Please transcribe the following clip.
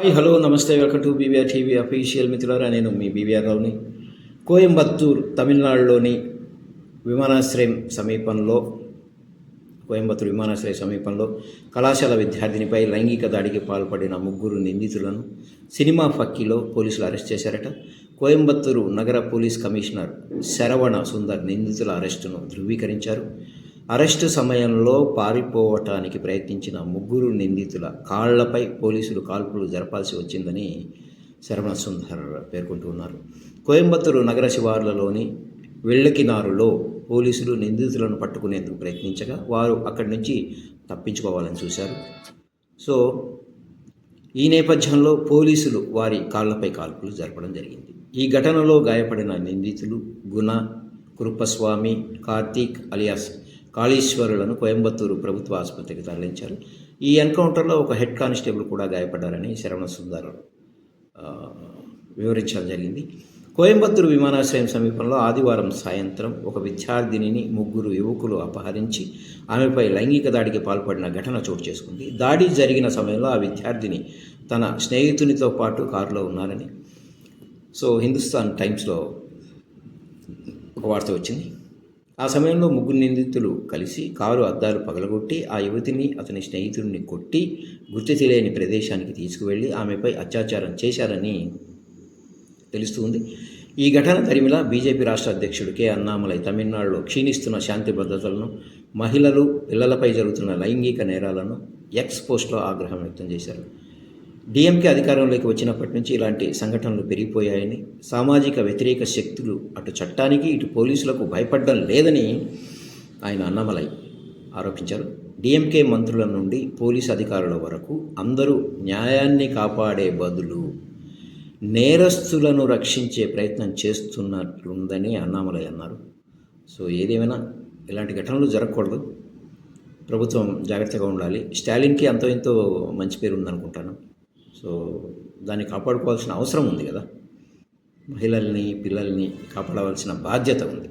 Hi hello నమస్తే welcome to BVR TV official మిత్రులారా నేను మీ బీవీఆర్ రావుని కోయంబత్తూర్ తమిళనాడులోని విమానాశ్రయం సమీపంలో కోయంబత్తూర్ విమానాశ్రయ సమీపంలో కళాశాల విద్యార్థినిపై లైంగిక దాడికి పాల్పడిన ముగ్గురు నిందితులను సినిమా ఫక్కీలో పోలీసులు అరెస్ట్ చేశారట కోయంబత్తూరు నగర పోలీస్ కమిషనర్ శరవణ సుందర్ నిందితుల అరెస్టును ధృవీకరించారు. అరెస్టు సమయంలో పారిపోవటానికి ప్రయత్నించిన ముగ్గురు నిందితుల కాళ్ళపై పోలీసులు కాల్పులు జరపాల్సి వచ్చిందని శరవణ సుందర్ పేర్కొంటూ ఉన్నారు. కోయంబత్తూరు నగర శివార్లలోని వెళ్ళకినారులో పోలీసులు నిందితులను పట్టుకునేందుకు ప్రయత్నించగా వారు అక్కడి నుంచి తప్పించుకోవాలని చూశారు. సో ఈ నేపథ్యంలో పోలీసులు వారి కాళ్ళపై కాల్పులు జరపడం జరిగింది. ఈ ఘటనలో గాయపడిన నిందితులు గుణ కృపస్వామి కార్తీక్ అలియాస్ కాళీశ్వరులను కోయంబత్తూరు ప్రభుత్వ ఆసుపత్రికి తరలించారు. ఈ ఎన్కౌంటర్లో ఒక హెడ్ కానిస్టేబుల్ కూడా గాయపడ్డారని శరవణ సుందర్ వివరించడం జరిగింది. కోయంబత్తూరు విమానాశ్రయం సమీపంలో ఆదివారం సాయంత్రం ఒక విద్యార్థినిని ముగ్గురు యువకులు అపహరించి ఆమెపై లైంగిక దాడికి పాల్పడిన ఘటన చోటు చేసుకుంది. దాడి జరిగిన సమయంలో ఆ విద్యార్థిని తన స్నేహితునితో పాటు కారులో ఉన్నారని సో హిందుస్థాన్ టైమ్స్లో ఒక వార్త వచ్చింది. ఆ సమయంలో ముగ్గురు నిందితులు కలిసి కారు అద్దాలు పగలగొట్టి ఆ యువతిని అతని స్నేహితుడిని కొట్టి గుర్తు తెలియని ప్రదేశానికి తీసుకువెళ్ళి ఆమెపై అత్యాచారం చేశారని తెలుస్తుంది ఈ ఘటన తరిమిలా బీజేపీ రాష్ట్ర అధ్యక్షుడు కె. అన్నామలై తమిళనాడులో క్షీణిస్తున్న శాంతి భద్రతలను మహిళలు పిల్లలపై జరుగుతున్న లైంగిక నేరాలను ఎక్స్ పోస్ట్లో ఆగ్రహం వ్యక్తం చేశారు. డిఎంకే అధికారంలోకి వచ్చినప్పటి నుంచి ఇలాంటి సంఘటనలు పెరిగిపోయాయని సామాజిక వ్యతిరేక శక్తులు అటు చట్టానికి ఇటు పోలీసులకు భయపడడం లేదని ఆయన అన్నమలై ఆరోపించారు. డిఎంకే మంత్రుల నుండి పోలీస్ అధికారుల వరకు అందరూ న్యాయాన్ని కాపాడే బదులు నేరస్తులను రక్షించే ప్రయత్నం చేస్తున్నట్లుందని అన్నామలై అన్నారు. సో ఏదేమైనా ఇలాంటి ఘటనలు జరగకూడదు. ప్రభుత్వం జాగ్రత్తగా ఉండాలి. స్టాలిన్కి అంతో ఎంతో మంచి పేరు ఉందనుకుంటాను సో దాన్ని కాపాడుకోవాల్సిన అవసరం ఉంది కదా. మహిళల్ని పిల్లల్ని కాపాడవలసిన బాధ్యత ఉంది.